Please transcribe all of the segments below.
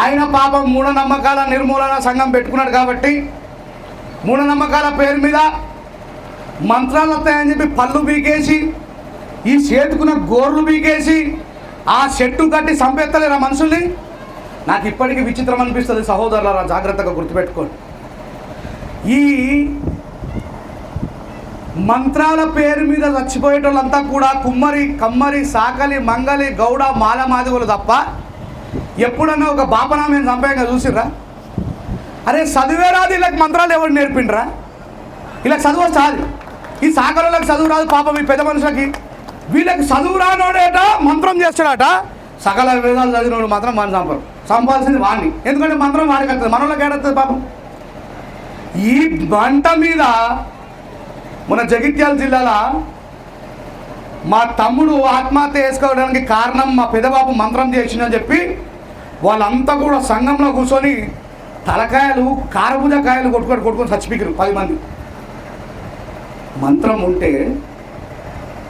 ఆయన పాపం మూఢనమ్మకాల నిర్మూలన సంఘం పెట్టుకున్నాడు కాబట్టి మూఢనమ్మకాల పేరు మీద మంత్రాలు వస్తాయని చెప్పి పళ్ళు బీకేసి ఈ చేతుకున్న గోర్లు బీకేసి ఆ చెట్టు కట్టి సంపెత్తలేరా మనుషుల్ని? నాకు ఇప్పటికీ విచిత్రం అనిపిస్తుంది సహోదరులారా జాగ్రత్తగా గుర్తుపెట్టుకోండి. ఈ మంత్రాల పేరు మీద చచ్చిపోయేటోళ్ళంతా కూడా కుమ్మరి కమ్మరి సాకలి మంగలి గౌడ మాల మాదిగలు తప్ప ఎప్పుడన్నా ఒక బాపనామని చంపాయంగా చూసిర్రా? అరే చదివే రాదు వీళ్ళకి మంత్రాలు ఎవరు నేర్పిండ్రా? ఇలా చదువు చాలు. ఈ సాకరులకు చదువు రాదు పాపం ఈ పెద్ద మనుషులకి. వీళ్ళకి చదువు రానోడేట మంత్రం చేస్తాడట సకల వేదాలు చదివినోడు మాత్రం వాడిని చంపరు చంపాల్సింది వాడిని ఎందుకంటే మంత్రం వాడికి వస్తుంది మనలోకి ఏడవుతుంది పాపం? ఈ బంట మీద మన జగిత్యాల జిల్లాల మా తమ్ముడు ఆత్మహత్య చేసుకోవడానికి కారణం మా పెదబాబు మంత్రం చేసిందని చెప్పి వాళ్ళంతా కూడా సంఘంలో కూర్చొని తలకాయలు కారభుజకాయలు కొట్టుకొని కొట్టుకొని చచ్చిపోయారు పది మంది మంత్రం ఉంటే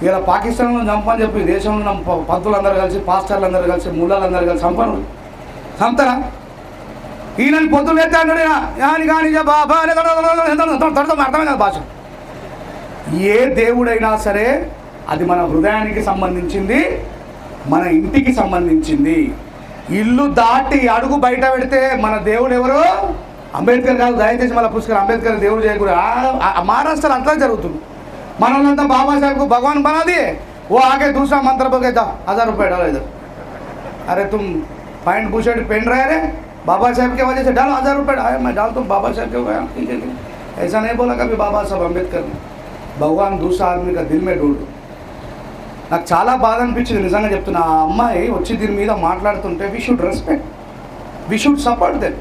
ఇలా పాకిస్తాన్లో చంపని చెప్పి దేశంలో ప- పంతులందరూ కలిసి పాస్టర్లందరూ కలిసి ముళ్ళలందరూ కలిసి చంపను చంపుతారా ఈయనని పొద్దులు ఎత్తే అంటాడు ఈయన, యాని కాని జ బాబా అని తడతాం అర్థమైన భాష ఏ దేవుడైనా సరే అది మన హృదయానికి సంబంధించింది మన ఇంటికి సంబంధించింది ఇల్లు దాటి అడుగు బయట పెడితే మన దేవుడు ఎవరు అంబేద్కర్ కాదు దయచేసి మళ్ళీ పుష్కర్ అంబేద్కర్ దేవుడు చేయకూడదు ఆ- ఆ- మహారాష్ట్రలో అట్లా జరుగుతుంది మనల్నంతా బాబాసాహెబ్కు భగవాన్ బనాది ఓ ఆగే దూసరా మంత్ర బగేదా హజార్ రూపాయ डालो इधर अरे तुम पैंट बुशर्ट पहन रहे रे बाबा साहब के वजह से डालो हज़ार रुपये आया मैं डाल तुम बाबा साहब के वजह ठीक है ठीक है। ऐसा नहीं बोला कभी बाबा साहब अम्बेडकर ने భగవాన్ दूसरा आदमी का दिल में ढूंढ నాకు చాలా బాధ అనిపించింది నిజంగా చెప్తున్నా. ఆ అమ్మాయి వచ్చి దీని మీద మాట్లాడుతుంటే we should respect we should support then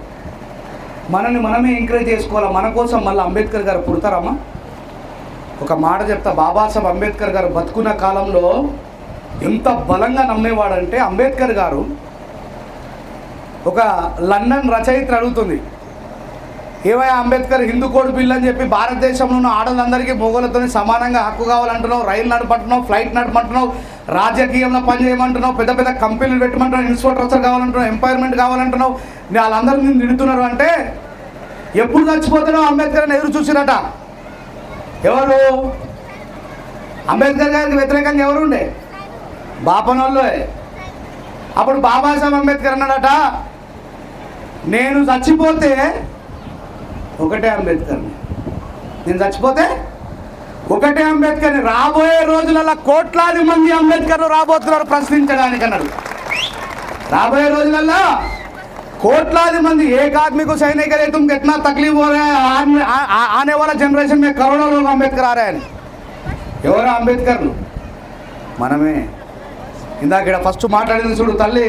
మనల్ని మనమే ఎంకరేజ్ చేసుకోవాలా? మన కోసం మళ్ళీ అంబేద్కర్ గారు పుడతారమ్మా. ఒక మాట చెప్తా బాబాసాహెబ్ అంబేద్కర్ గారు బతుకున్న కాలంలో ఎంత బలంగా నమ్మేవాడంటే అంబేద్కర్ గారు ఒక లండన్ రచయిత అడుగుతుంది. ఏవై అంబేద్కర్ హిందూ కోడ్ బిల్ అని చెప్పి భారతదేశంలో ఉన్న ఆడలందరికీ మొగలతో సమానంగా హక్కు కావాలంటున్నావు రైలు నడపంటున్నావు ఫ్లైట్ నడపంటున్నావు రాజకీయంలో పని చేయమంటున్నావు పెద్ద పెద్ద కంపెనీలు పెట్టమంటున్నావు ఇన్ఫ్రాస్ట్రక్చర్ కావాలంటున్నావు ఎంపైర్మెంట్ కావాలంటున్నావు. నీ వాళ్ళందరినీ నిడుతున్నారు అంటే ఎప్పుడు చచ్చిపోతున్నావు అంబేద్కర్ అని ఎదురు చూసినట? ఎవరు? అంబేద్కర్ గారికి వ్యతిరేకంగా ఎవరుండే? బాపనోళ్ళే. అప్పుడు బాబాసాహెబ్ అంబేద్కర్ అన్నాడట నేను చచ్చిపోతే ఒకటే అంబేద్కర్ని నేను చచ్చిపోతే ఒకటే అంబేద్కర్ని రాబోయే రోజులలో కోట్లాది మంది అంబేద్కర్లు రాబోతున్నారు ప్రశ్నించడానికి అన్నాడు రాబోయే రోజులలో కోట్లాది మంది एक आदमी को सहने के लिए तुम कितना तकलीफ हो रहा है आने, आ, आ, आने वाला जनरेशन में करोड़ों लोग अंबेडकर आ रहे हैं ఎవరు అంబేద్కర్లు మనమే ఇందాక ఇక్కడ ఫస్ట్ మాట్లాడింది చూడు తల్లి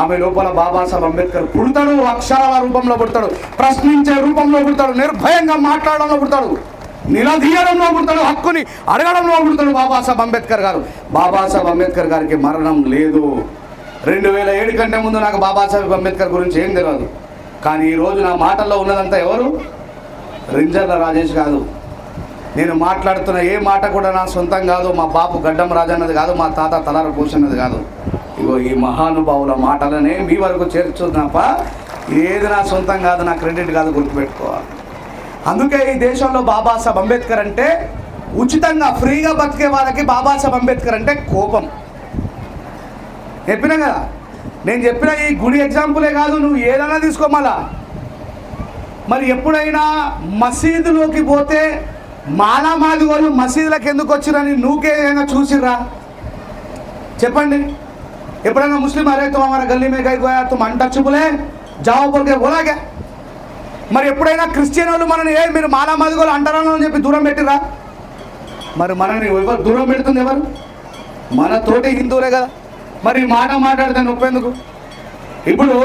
ఆమె లోపల బాబాసాహెబ్ అంబేద్కర్ పుడతాడు అక్షరాల రూపంలో పుడతాడు ప్రశ్నించే రూపంలో పుడతాడు నిర్భయంగా మాట్లాడడంలో పుడతాడు నిలదీయడంలో పుడతాడు హక్కుని అడగడంలో పుడతాడు బాబాసాహెబ్ అంబేద్కర్ గారు. బాబాసాహెబ్ అంబేద్కర్ గారికి మరణం లేదు. రెండు వేల ఏడు కంటే ముందు నాకు బాబాసాహెబ్ అంబేద్కర్ గురించి ఏం తెలియదు కానీ ఈరోజు నా మాటల్లో ఉన్నదంతా ఎవరు? రింజర్ల రాజేష్ కాదు. నేను మాట్లాడుతున్న ఏ మాట కూడా నా సొంతం కాదు మా బాపు గడ్డం రాజన్నది కాదు మా తాత తలార కూర్చున్నది కాదు. ఇగో ఈ మహానుభావుల మాటలనే మీ వరకు చేర్చున్నప్ప ఏది నా సొంతం కాదు నా క్రెడిట్ కాదు గుర్తుపెట్టుకోవాలి. అందుకే ఈ దేశంలో బాబాసాహెబ్ అంబేద్కర్ అంటే ఉచితంగా ఫ్రీగా బతికే వాళ్ళకి బాబాసాహెబ్ అంబేద్కర్ అంటే కోపం. చెప్పినా కదా? నేను చెప్పిన ఈ గుడి ఎగ్జాంపులే కాదు నువ్వు ఏదైనా తీసుకో మళ్ళా. మరి ఎప్పుడైనా మసీదులోకి పోతే మాలా మాది వాళ్ళు మసీదులకు ఎందుకు వచ్చిరని నువ్వుకేమైనా చూసిర్రా? చెప్పండి. ఎప్పుడైనా ముస్లిం అరే तुम మన గల్లీ మే గై గోయా తుమ్ अनटचबुल है जाओ बोल మరి ఎప్పుడైనా క్రిస్టియన్ వాళ్ళు మనని ఏ మీరు మాలా మదుగోలు అంటారని అని చెప్పి దూరం పెట్టిరా మరి మనని ఎవరు దూరం పెడుతుంది ఎవరు? మన తోటి హిందువులే కదా. మరి మాట మాట్లాడితే నొప్పెందుకు? ఇప్పుడు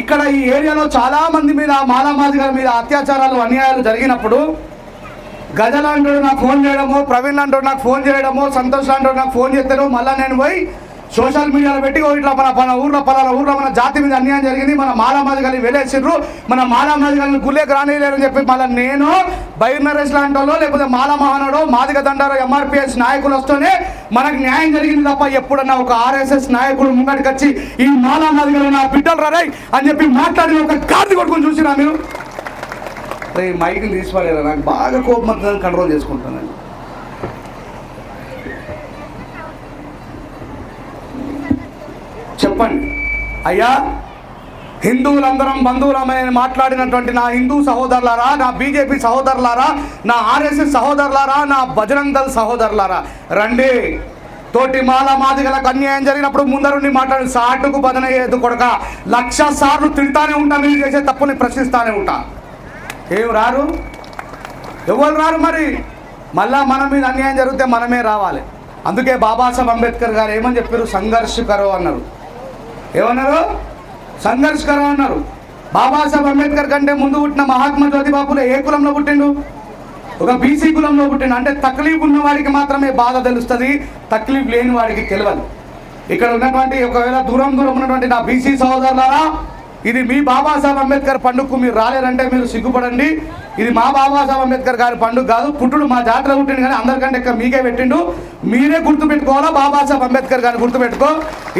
ఇక్కడ ఈ ఏరియాలో చాలామంది మీద మాలామాదిగల మీద అత్యాచారాలు అన్యాయాలు జరిగినప్పుడు గజల్ నాకు ఫోన్ చేయడము ప్రవీణ్ అంటాడు నాకు ఫోన్ చేయడము సంతోష్ అంటాడు నాకు ఫోన్ చేస్తాడు మళ్ళీ నేను పోయి సోషల్ మీడియాలో పెట్టి ఇట్లా మన మన ఊర్లో పలానా ఊర్లో మన జాతి మీద అన్యాయం జరిగింది మన మాలామాది కలిగి వెళ్ళేసిండ్రు మన మాలామాది గారిని గుళ్ళేకి రానిలేరు అని చెప్పి మళ్ళీ నేను బైర్నరేష్ లాంటి వాళ్ళు లేకపోతే మాలా మహానాడో మాదిగ దండారో ఎంఆర్పిఎస్ నాయకులు వస్తేనే మనకు న్యాయం జరిగింది తప్ప ఎప్పుడన్నా ఒక ఆర్ఎస్ఎస్ నాయకుడు ముంగడికి వచ్చి ఈ మాలామాది కలిగి నా బిడ్డలు రాయ్ అని చెప్పి మాట్లాడిన ఒక కార్డు కొట్టుకొని చూసినా మీరు? మైకులు తీసుకోలేరా నాకు బాగా కోపం కంట్రోల్ చేసుకుంటాను చెప్పండి. అయ్యా హిందువులందరం బంధువులమని మాట్లాడినటువంటి నా హిందూ సహోదరులారా నా బీజేపీ సహోదరులారా నా ఆర్ఎస్ఎస్ సహోదరులారా నా బజరంగ్ దళ్ సహోదరులారా రండి. తోటి మాల మాదిగలకు అన్యాయం జరిగినప్పుడు ముందరుండి మాట్లాడి సాటుకు బదనయ్యేది కొడక లక్ష సార్లు తిడతానే ఉంటా మీరు చేసే తప్పుని ప్రశ్నిస్తానే ఉంటా. ఏం రారు? ఎవరు రారు మరి? మళ్ళా మన మీద అన్యాయం జరిగితే మనమే రావాలి. అందుకే బాబాసాహెబ్ అంబేద్కర్ గారు ఏమని చెప్పారు? సంఘర్షకరో అన్నారు. ఏమన్నారు? సంఘర్షకరం అన్నారు. బాబాసాహెబ్ అంబేద్కర్ కంటే ముందు పుట్టిన మహాత్మా జ్యోతిబాపులే ఏ కులంలో పుట్టిండు? ఒక బీసీ కులంలో పుట్టిండు. అంటే తక్లీఫ్ ఉన్న వాడికి మాత్రమే బాధ తెలుస్తుంది తక్లీఫ్ లేని వాడికి తెలియదు ఇక్కడ ఉన్నటువంటి ఒకవేళ దూరం దూరం ఉన్నటువంటి నా బీసీ సహోదరులారా ఇది మీ బాబాసాహెబ్ అంబేద్కర్ పండుగకు మీరు రాలేరంటే మీరు సిగ్గుపడండి. ఇది మా బాబాసాహెబ్ అంబేద్కర్ గారి పండుగ కాదు. పుట్టుడు మా జాతర పుట్టిండు కానీ అందరికంటే ఎక్కువ మీకే పెట్టిండు. మీరే గుర్తుపెట్టుకోవాలా? బాబాసాహెబ్ అంబేద్కర్ గారిని గుర్తుపెట్టుకో.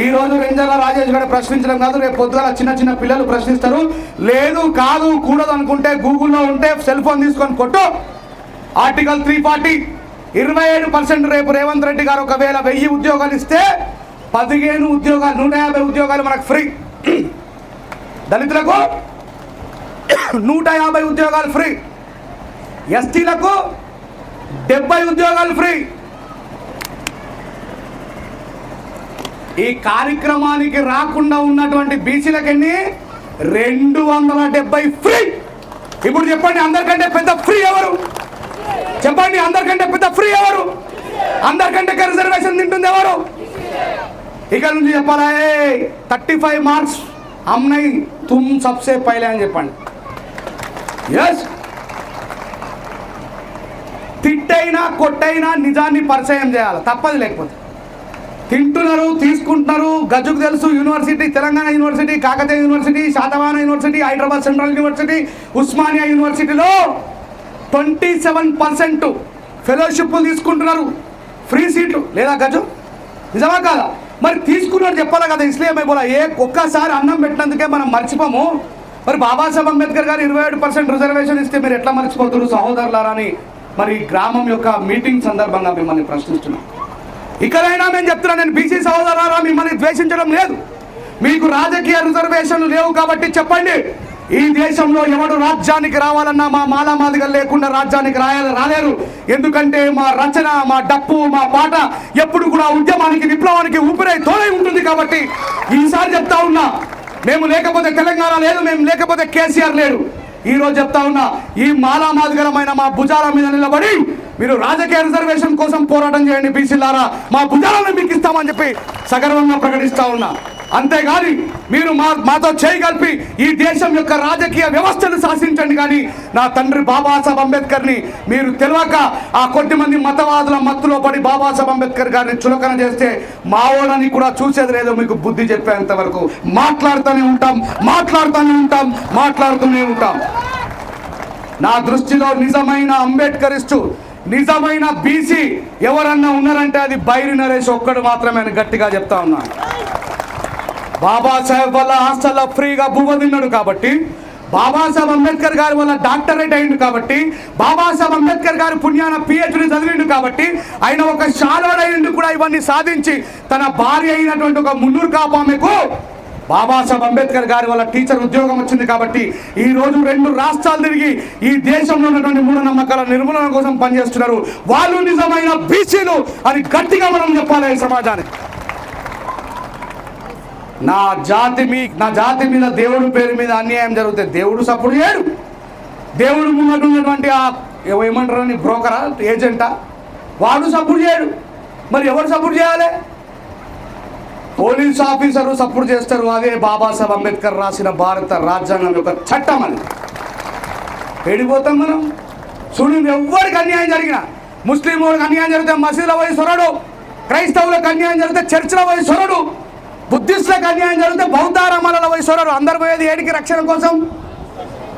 ఈ రోజు రెంజల రాజేష్ గారు ప్రశ్నించడం కాదు. రేపు పొద్దుగల చిన్న చిన్న పిల్లలు ప్రశ్నిస్తారు. లేదు కాదు కూడదు అనుకుంటే గూగుల్లో ఉంటే సెల్ ఫోన్ తీసుకొని కొట్టు. ఆర్టికల్ త్రీ ఫార్టీ ఇరవై ఏడు పర్సెంట్ రేపు రేవంత్ రెడ్డి గారు ఒకవేళ వెయ్యి ఉద్యోగాలు ఇస్తే పదిహేను ఉద్యోగాలు నూట యాభై ఉద్యోగాలు మనకు ఫ్రీ. దళితులకు నూట యాభై ఉద్యోగాలు ఫ్రీ. ఎస్టీలకు డెబ్బై ఉద్యోగాలు ఫ్రీ. ఈ కార్యక్రమానికి రాకుండా ఉన్నటువంటి బీసీలకెన్ని? రెండు వందల డెబ్బై ఫ్రీ. ఇప్పుడు చెప్పండి అందరికంటే పెద్ద ఫ్రీ ఎవరు? చెప్పండి అందరికంటే పెద్ద ఫ్రీ ఎవరు? అందరికంటే రిజర్వేషన్ తింటుంది ఎవరు? ఇక్కడ నుంచి చెప్పాలా? థర్టీ ఫైవ్ మార్క్స్ అమ్నై తుమ్ సబ్సే పైలే అని చెప్పండి ఎస్ తిట్టైనా కొట్టైనా నిజాన్ని పరిచయం చేయాలి తప్పదు లేకపోతే. తింటున్నారు తీసుకుంటున్నారు గజుకు తెలుసు university Telangana university Kakatiya university Satavahana university Hyderabad central university Osmania యూనివర్సిటీలో ట్వంటీ సెవెన్ పర్సెంట్ ఫెలోషిప్లు తీసుకుంటున్నారు. ఫ్రీ సీట్లు లేదా గజు? నిజమా కాదా? మరి తీసుకున్నాడు చెప్పాలి కదా ఇస్లేం అయిపోలా ఏ ఒక్కసారి అన్నం పెట్టినందుకే మనం మర్చిపోము. మరి బాబాసాహెబ్ అంబేద్కర్ గారు ఇరవై ఏడు పర్సెంట్ రిజర్వేషన్ ఇస్తే మీరు ఎట్లా మర్చిపోతారు సహోదరులారని అని మరి గ్రామం యొక్క మీటింగ్ సందర్భంగా మిమ్మల్ని ప్రశ్నిస్తున్నాం. ఇకనైనా నేను చెప్తున్నా నేను బీసీ సహోదరులారా మిమ్మల్ని ద్వేషించడం లేదు. మీకు రాజకీయ రిజర్వేషన్లు లేవు కాబట్టి చెప్పండి. ఈ దేశంలో ఎవడు రాజ్యానికి రావాలన్నా మా మాలామాదిగా లేకుండా రాజ్యానికి రాయాలి రాలేరు. ఎందుకంటే మా రచన మా డప్పు మా పాట ఎప్పుడు కూడా ఉద్యమానికి విప్లవానికి ఊపిరై తోడై ఉంటుంది కాబట్టి ఈసారి చెప్తా ఉన్నా మేము లేకపోతే తెలంగాణ లేదు మేము లేకపోతే కేసీఆర్ లేడు. ఈ రోజు చెప్తా ఉన్నా ఈ మాలామాదిగరమైన మా భుజాల మీద నిలబడి మీరు రాజకీయ రిజర్వేషన్ కోసం పోరాటం చేయండి బీసీలారా. మా భుజాలను మీకు ఇస్తామని చెప్పి సగర్వంగా ప్రకటిస్తా ఉన్నా. అంతేగాని మీరు మా మాతో చేయగలిపి ఈ దేశం యొక్క రాజకీయ వ్యవస్థను శాసించండి కానీ నా తండ్రి బాబాసాహెబ్ అంబేద్కర్ని మీరు తెలియక ఆ కొద్ది మంది మతవాదుల మత్తులో పడి బాబాసాహెబ్ అంబేద్కర్ గారిని చులకన చేస్తే మావోడని కూడా చూసేది లేదో మీకు బుద్ధి చెప్పేంత వరకు. మాట్లాడుతూనే ఉంటాం మాట్లాడుతూనే ఉంటాం మాట్లాడుతూనే ఉంటాం. నా దృష్టిలో నిజమైన అంబేద్కరిస్టు నిజమైన బీసీ ఎవరన్నా ఉన్నారంటే అది బైరి నరేష్ ఒక్కడు మాత్రమే అని గట్టిగా చెప్తా ఉన్నాను బాబాసాహెబ్ వల్ల హాస్టల్లో ఫ్రీగా బువ్వ తిన్నాడు కాబట్టి బాబాసాహెబ్ అంబేద్కర్ గారి వల్ల డాక్టరేట్ అయిండు కాబట్టి బాబాసాహెబ్ అంబేద్కర్ గారు పుణ్యాన పిహెచ్డి చదివిండు కాబట్టి ఆయన ఒక షాలోడైండు కూడా ఇవన్నీ సాధించి తన భార్య అయినటువంటి ఒక మున్నూరు కాపామెకు బాబాసాహెబ్ అంబేద్కర్ గారి వల్ల టీచర్ ఉద్యోగం వచ్చింది కాబట్టి ఈ రోజు రెండు రాష్ట్రాలు తిరిగి ఈ దేశంలో ఉన్నటువంటి మూఢనమ్మకాల నిర్మూలన కోసం పనిచేస్తున్నారు. వాళ్ళు నిజమైన బీసీలు అని గట్టిగా మనం చెప్పాలి ఈ సమాజానికి. నా జాతి మీ నా జాతి మీద దేవుడి పేరు మీద అన్యాయం జరిగితే దేవుడు సపోర్ట్ చేయడు. దేవుడు ముంగట ఉన్నటువంటి ఆ ఏమంటారని బ్రోకరా ఏజెంటా? వాడు సపోర్ట్ చేయడు. మరి ఎవరు సపోర్ట్ చేయాలి? పోలీస్ ఆఫీసరు సపోర్ట్ చేస్తారు. అదే బాబాసాహెబ్ అంబేద్కర్ రాసిన భారత రాజ్యాంగం యొక్క చట్టం అది. వెళ్ళిపోతాం మనం? చూడు ఎవరికి అన్యాయం జరిగిన ముస్లిం అన్యాయం జరిగితే మసీదుల పోయి సొరడు క్రైస్తవులకు అన్యాయం జరిగితే చర్చిల పోయి సొరడు. బుద్ధిస్టులకు అన్యాయం జరిగితే బౌద్ధారామాలలో పోయి అందరు పోయేది ఏడికి రక్షణ కోసం?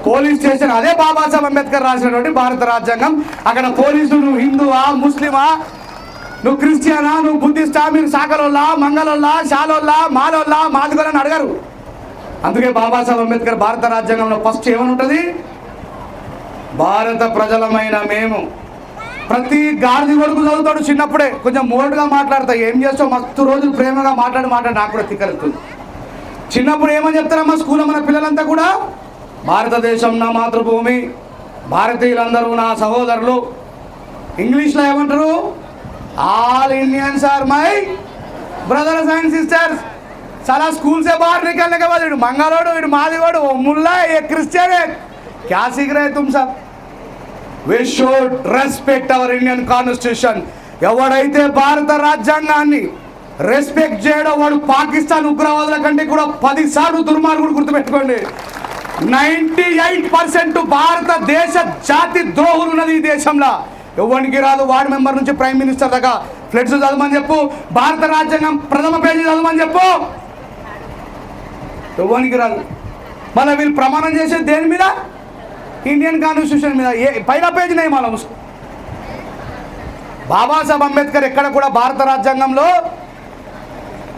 పోలీస్ స్టేషన్ అదే బాబాసాహెబ్ అంబేద్కర్ రాసినటువంటి భారత రాజ్యాంగం. అక్కడ పోలీసులు నువ్వు హిందువా ముస్లిమా? నువ్వు క్రిస్టియనా? నువ్వు బుద్ధిస్టా? మీరు సాకలోల్లా మంగళోల్లా షాలోల్లా మాలోల్లా మాదిగోలని అడగరు. అందుకే బాబాసాహెబ్ అంబేద్కర్ భారత రాజ్యాంగంలో ఫస్ట్ ఏమని ఉంటుంది? భారత ప్రజలమైన మేము. ప్రతి గాడిది కొడుకు చదువుతాడు చిన్నప్పుడే. కొంచెం మోడగా మాట్లాడతా. ఏం చేస్తావు? మస్తు రోజులు ప్రేమగా మాట్లాడి మాట్లాడి నాకు కూడా తిక్కలుతుంది చిన్నప్పుడు ఏమని చెప్తారమ్మా? స్కూల్లో మన పిల్లలంతా కూడా భారతదేశం నా మాతృభూమి భారతీయులందరూ నా సహోదరులు. ఇంగ్లీష్లో ఏమంటారు? All Indians are my brothers and sisters. చాలా స్కూల్సే సే బాహర్ నికల్నే వీడు మంగళోడు వీడు మాదివాడు ముల్లా ఏ క్రిస్టియన్ క్యాసిగ్రే తుమ్ sir we should respect our Indian constitution ఎవడైతే భారత రాజ్యాంగాన్ని రెస్పెక్ట్ చేయడం వాడు పాకిస్తాన్ ఉగ్రవాదుల కంటే కూడా పది సార్లు దుర్మార్గుడు గుర్తుపెట్టుకోండి. నైంటీ ఎయిట్ పర్సెంట్ భారతదేశ జాతి ద్రోహులు ఉన్నది ఈ దేశంలో. ఎవరికి రాదు వార్డు మెంబర్ నుంచి ప్రైమ్ మినిస్టర్ దాకా. ఫ్లెట్స్ చదవమని చెప్పు భారత రాజ్యాంగం ప్రథమ పేజీ చదవమని చెప్పు. ఎవరికి రాదు. మళ్ళీ వీళ్ళు ప్రమాణం చేసేది దేని మీద? ఇండియన్ కాన్స్టిట్యూషన్ మీద ఏ పైన పేజీ నియమాలు మూసుకో బాబాసాహెబ్ అంబేద్కర్ ఎక్కడ కూడా భారత రాజ్యాంగంలో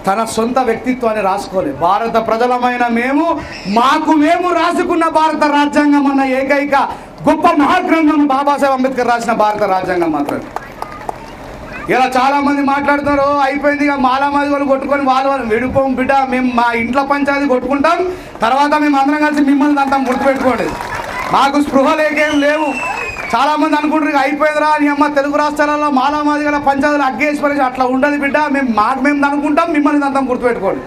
తన సొంత వ్యక్తిత్వాన్ని రాసుకోలేదు. భారత ప్రజలమైన మేము మాకు మేము రాసుకున్న భారత రాజ్యాంగం అన్న ఏకైక గొప్ప మహాగ్రంథం బాబాసాహెబ్ అంబేద్కర్ రాసిన భారత రాజ్యాంగం మాత్రమే. ఇలా చాలామంది మాట్లాడుతున్నారు అయిపోయింది ఇక మాలామాది వాళ్ళు కొట్టుకొని వాళ్ళు వాళ్ళు విడిపోం బిడ్డ మేము మా ఇంట్లో పంచాయతీ కొట్టుకుంటాం తర్వాత మేము అందరం కలిసి మిమ్మల్ని అంతా గుర్తుపెట్టుకోండి మాకు స్పృహ లేకేం లేవు. చాలా మంది అనుకుంటారు అయిపోయిందిరా అని అమ్మ తెలుగు రాష్ట్రాలలో మాలామాది గల పంచాయతీలు అగ్గేసి అట్లా ఉండదు బిడ్డ. మేము మాకు మేము అనుకుంటాం మిమ్మల్ని అంతా గుర్తుపెట్టుకోండి.